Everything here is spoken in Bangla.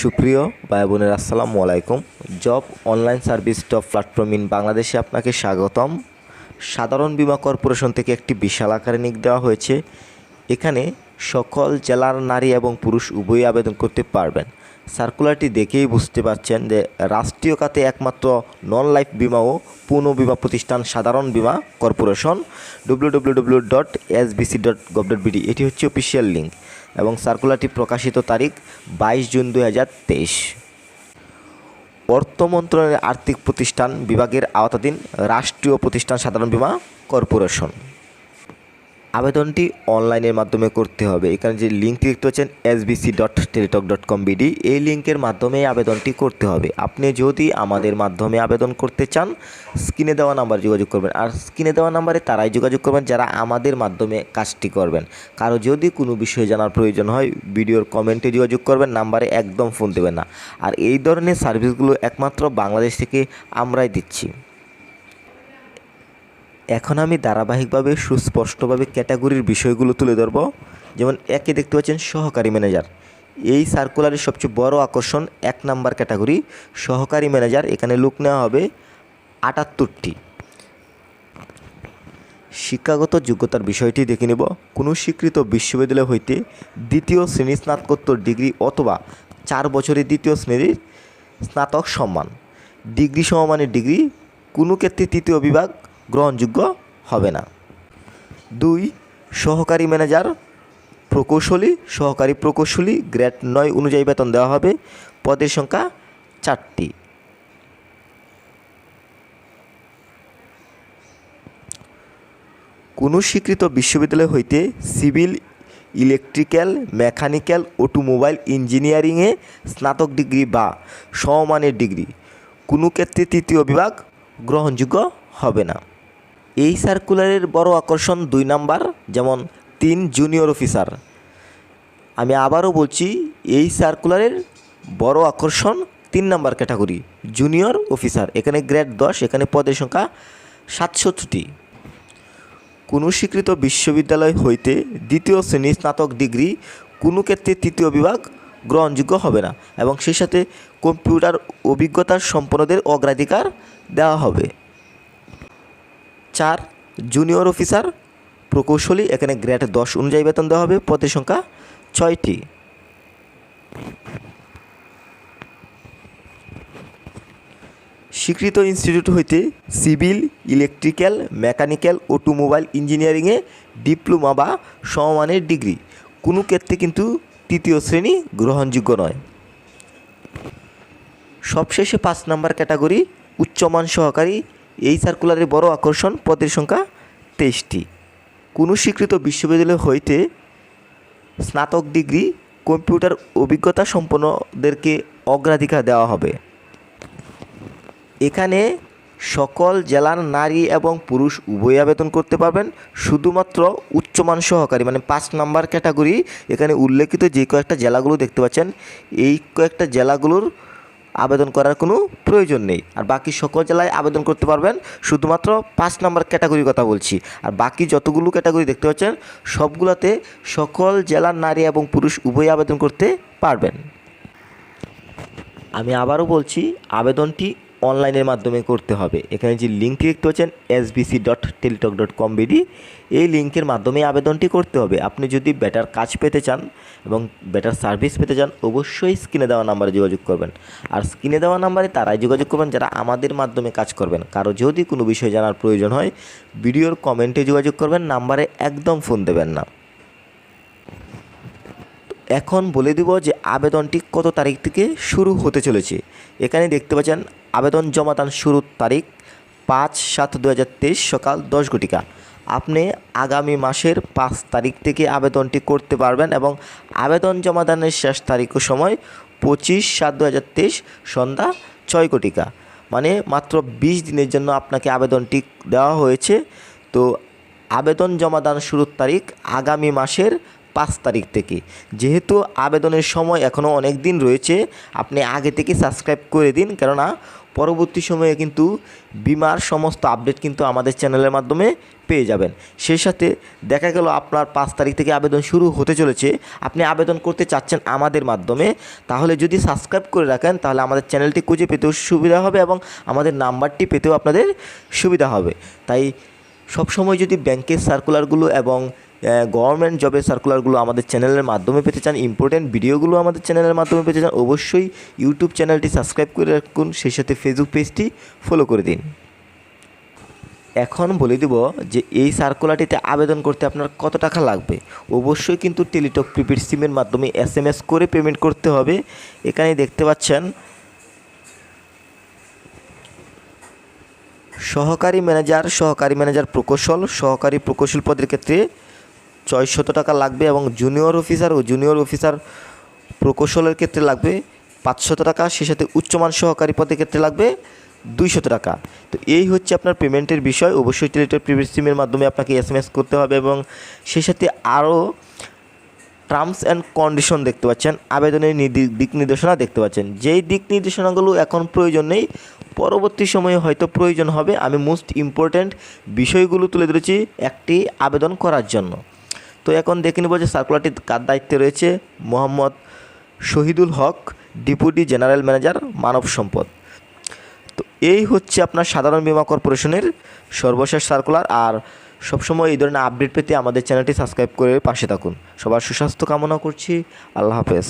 সুপ্রিয় ভাই বোনের, আসসালামু আলাইকুম। Job online service top platform in বাংলাদেশে আপনাকে স্বাগতম। সাধারণ বীমা কর্পোরেশন থেকে একটি বিশাল আকারে নিক দেওয়া হয়েছে। এখানে সকল জেলার নারী এবং পুরুষ উভয়ই আবেদন করতে পারবেন। সার্কুলারটি দেখেই বুঝতে পারছেন যে রাষ্ট্রীয় খাতে একমাত্র নন লাইফ বিমা ও পুনঃ বিমা প্রতিষ্ঠান সাধারণ বীমা corporation. W W W dot SBC dot gov dot BD এটি হচ্ছে অফিসিয়াল লিঙ্ক এবং সার্কুলারটি প্রকাশিত তারিখ বাইশ জুন দু হাজার তেইশ। অর্থ মন্ত্রণালয়ের আর্থিক প্রতিষ্ঠান বিভাগের আওতাধীন রাষ্ট্রীয় প্রতিষ্ঠান সাধারণ বীমা কর্পোরেশন। আবেদনটি অনলাইনের মাধ্যমে করতে হবে। এখানে যে লিঙ্কটি দেখতে পাচ্ছেন SBC dot Teletalk dot com BD এই লিঙ্কের মাধ্যমে আবেদনটি করতে হবে। আপনি যদি আমাদের মাধ্যমে আবেদন করতে চান, স্ক্রিনে দেওয়া নাম্বার যোগাযোগ করবেন। আর স্ক্রিনে দেওয়া নাম্বারে তারাই যোগাযোগ করবেন, যারা আমাদের মাধ্যমে কাজটি করবেন। কারও যদি কোনো বিষয়ে জানার প্রয়োজন হয়, ভিডিওর কমেন্টে যোগাযোগ করবেন, নাম্বারে একদম ফোন দেবেন না। আর এই ধরনের সার্ভিসগুলো একমাত্র বাংলাদেশ থেকে আমরাই দিচ্ছি। এখন আমি ধারাবাহিকভাবে সুস্পষ্টভাবে ক্যাটাগরির বিষয়গুলো তুলে ধরব। যেমন একে দেখতে পাচ্ছেন সহকারী ম্যানেজার। এই সার্কুলারের সবচেয়ে বড় আকর্ষণ এক নাম্বার ক্যাটাগরি, সহকারী ম্যানেজার। এখানে লোক নেওয়া হবে আটাত্তরটি। শিক্ষাগত যোগ্যতার বিষয়টি দেখে নেব। কোনো স্বীকৃত বিশ্ববিদ্যালয় হইতে দ্বিতীয় শ্রেণি স্নাতকোত্তর ডিগ্রি অথবা চার বছরের দ্বিতীয় শ্রেণির স্নাতক সম্মান। ডিগ্রি সমমানের ডিগ্রি, কোনো ক্ষেত্রে তৃতীয় বিভাগ গ্রহণযোগ্য হবে না। দুই, সহকারী ম্যানেজার প্রকৌশলী, সহকারী প্রকৌশলী গ্রেড নয় অনুযায়ী বেতন দেওয়া হবে। পদের সংখ্যা চারটি। কোনো স্বীকৃত বিশ্ববিদ্যালয় হইতে সিভিল, ইলেকট্রিক্যাল, মেকানিক্যাল, অটোমোবাইল ইঞ্জিনিয়ারিংয়ে স্নাতক ডিগ্রি বা সমমানের ডিগ্রি। কোনো ক্ষেত্রে তৃতীয় বিভাগ গ্রহণযোগ্য হবে না। এই সার্কুলারের বড় আকর্ষণ দুই নাম্বার, যেমন তিন জুনিয়র অফিসার আমি আবারও বলছি, এই সার্কুলারের বড় আকর্ষণ তিন নাম্বার ক্যাটাগরি জুনিয়র অফিসার এখানে গ্রেড দশ, এখানে পদের সংখ্যা সাতষট্টি কোনো স্বীকৃত বিশ্ববিদ্যালয় হইতে দ্বিতীয় শ্রেণি স্নাতক ডিগ্রি কোনো ক্ষেত্রে তৃতীয় বিভাগ গ্রহণযোগ্য হবে না এবং সেই সাথে কম্পিউটার অভিজ্ঞতার সম্পন্নদের অগ্রাধিকার দেওয়া হবে। চার জুনিয়র অফিসার প্রকৌশলী, এখানে গ্রেড দশ অনুযায়ী বেতন দেওয়া হবে, পদের সংখ্যা ছয়টি। স্বীকৃত ইনস্টিটিউট হইতে সিভিল ইলেকট্রিক্যাল মেকানিক্যাল অটোমোবাইল ইঞ্জিনিয়ারিংয়ে ডিপ্লোমা বা সমমানের ডিগ্রি কোনো ক্ষেত্রে কিন্তু তৃতীয় শ্রেণি গ্রহণযোগ্য নয়। সবশেষে পাঁচ নাম্বার ক্যাটাগরি উচ্চমান সহকারী এই সার্কুলারের বড় আকর্ষণ পদের সংখ্যা তেইশটি। কোনো স্বীকৃত বিশ্ববিদ্যালয় হইতে স্নাতক ডিগ্রি কম্পিউটার অভিজ্ঞতা সম্পন্নদেরকে অগ্রাধিকার দেওয়া হবে। এখানে সকল জেলার নারী এবং পুরুষ উভয় আবেদন করতে পারবেন, শুধুমাত্র উচ্চমান সহকারী মানে পাঁচ নাম্বার ক্যাটাগরি। এখানে উল্লেখিত যে কয়েকটা জেলাগুলো দেখতে পাচ্ছেন, এই কয়েকটা জেলাগুলোর আবেদন করার কোনো প্রয়োজন নেই। আর বাকি সকল জেলায় আবেদন করতে পারবেন। শুধুমাত্র পাঁচ নম্বর ক্যাটাগরির কথা বলছি। আর বাকি যতগুলো ক্যাটাগরি দেখতে পাচ্ছেন, সবগুলোতে সকল জেলার নারী এবং পুরুষ উভয় আবেদন করতে পারবেন। আমি আবারও বলছি, আবেদনটি অনলাইনের মাধ্যমে করতে হবে। এখানে যে লিঙ্কটি দেখতে পাচ্ছেন SBC dot Teletalk dot com BD এই লিঙ্কের মাধ্যমে আবেদনটি করতে হবে। আপনি যদি বেটার কাজ পেতে চান এবং বেটার সার্ভিস পেতে চান, অবশ্যই স্ক্রিনে দেওয়া নাম্বারে যোগাযোগ করবেন। আর স্ক্রিনে দেওয়া নাম্বারে তারাই যোগাযোগ করবেন, যারা আমাদের মাধ্যমে কাজ করবেন। কারও যদি কোনো বিষয় জানার প্রয়োজন হয় ভিডিওর কমেন্টে যোগাযোগ করবেন নাম্বারে একদম ফোন দেবেন না। এখন বলে দিব যে আবেদনটি কত তারিখ থেকে শুরু হতে চলেছে। এখানে দেখতে পাচ্ছেন, আবেদন জমাদান শুরুর তারিখ পাঁচ সাত দু সকাল দশ ঘটিকা। আপনি আগামী মাসের পাঁচ তারিখ থেকে আবেদনটি করতে পারবেন এবং আবেদন জমাদানের শেষ তারিখ সময় পঁচিশ সাত দু সন্ধ্যা ছয় কোটিকা মানে মাত্র বিশ দিনের জন্য আপনাকে আবেদনটি দেওয়া হয়েছে। তো আবেদন জমাদান শুরুর তারিখ আগামী মাসের পাঁচ তারিখ থেকে। যেহেতু আবেদনের সময় এখনও অনেক দিন রয়েছে, আপনি আগে থেকে সাবস্ক্রাইব করে দিন। কেননা পরবর্তী সময়ে কিন্তু বিমার সমস্ত আপডেট কিন্তু আমাদের চ্যানেলের মাধ্যমে পেয়ে যাবেন। সেই সাথে দেখা গেল আপনার পাঁচ তারিখ থেকে আবেদন শুরু হতে চলেছে। আপনি আবেদন করতে চাচ্ছেন আমাদের মাধ্যমে, তাহলে যদি সাবস্ক্রাইব করে রাখেন, তাহলে আমাদের চ্যানেলটি খুঁজে পেতেও সুবিধা হবে এবং আমাদের নাম্বারটি পেতেও আপনাদের সুবিধা হবে। তাই সবসময় যদি ব্যাংকের সার্কুলারগুলো এবং গভর্নমেন্ট জবের সার্কুলারগুলো আমাদের চ্যানেলের মাধ্যমে পেতে চান ইম্পর্টেন্ট ভিডিওগুলো আমাদের চ্যানেলের মাধ্যমে পেতে চান, অবশ্যই ইউটিউব চ্যানেলটি সাবস্ক্রাইব করে রাখুন, সেই সাথে ফেসবুক পেজটি ফলো করে দিন। এখন বলে দিব যে এই সার্কুলারটিতে আবেদন করতে আপনার কত টাকা লাগবে। অবশ্যই কিন্তু টেলিটক প্রিপেড সিমের মাধ্যমে এস এম এস করে পেমেন্ট করতে হবে। এখানে দেখতে পাচ্ছেন, সহকারী ম্যানেজার সহকারী ম্যানেজার প্রকৌশল, সহকারী প্রকৌশল পদের ক্ষেত্রে ছয়শত টাকা লাগবে এবং জুনিয়র অফিসার ও জুনিয়র অফিসার প্রকৌশলের ক্ষেত্রে লাগবে পাঁচশত টাকা, সে সাথে উচ্চমান সহকারী পদের ক্ষেত্রে লাগবে দুইশত টাকা। তো এই হচ্ছে আপনার পেমেন্টের বিষয়। অবশ্যই টেলিটক প্রিপেড সিমের মাধ্যমে আপনাকে এস করতে হবে এবং সেই সাথে আরও টার্মস অ্যান্ড কন্ডিশন দেখতে পাচ্ছেন, আবেদনের দিক নির্দেশনা দেখতে পাচ্ছেন। যেই দিক নির্দেশনাগুলো এখন প্রয়োজন নেই, পরবর্তী সময়ে হয়তো প্রয়োজন হবে। আমি মোস্ট ইম্পর্ট্যান্ট বিষয়গুলো তুলে ধরেছি একটি আবেদন করার জন্য। তো এখন দেখে নেব যে সার্কুলারটি কার দায়িত্বে রয়েছে Mohammad Shahidul Haque, deputy general manager মানব সম্পদ। তো এই হচ্ছে আপনার সাধারণ বিমা কর্পোরেশনের সর্বশেষ সার্কুলার আর সবসময় এই ধরনের আপডেট পেতে আমাদের চ্যানেলটি সাবস্ক্রাইব করে পাশে থাকুন। সবার সুস্বাস্থ্য কামনা করছি। আল্লাহ হাফেজ।